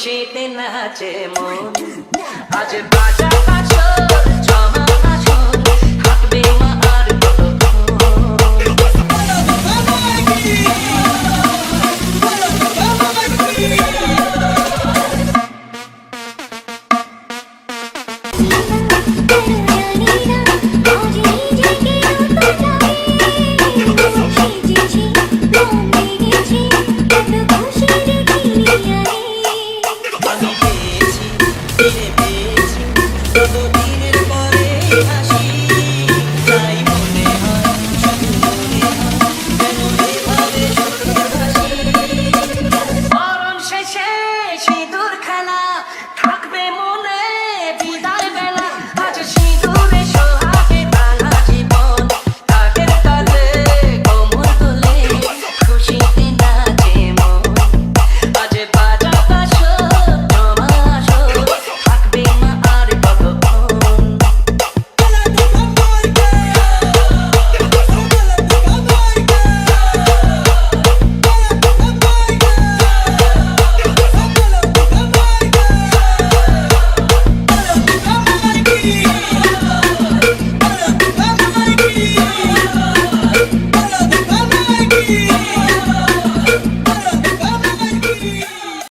খুশিতে নাচে মন। আজ বাজা বাজা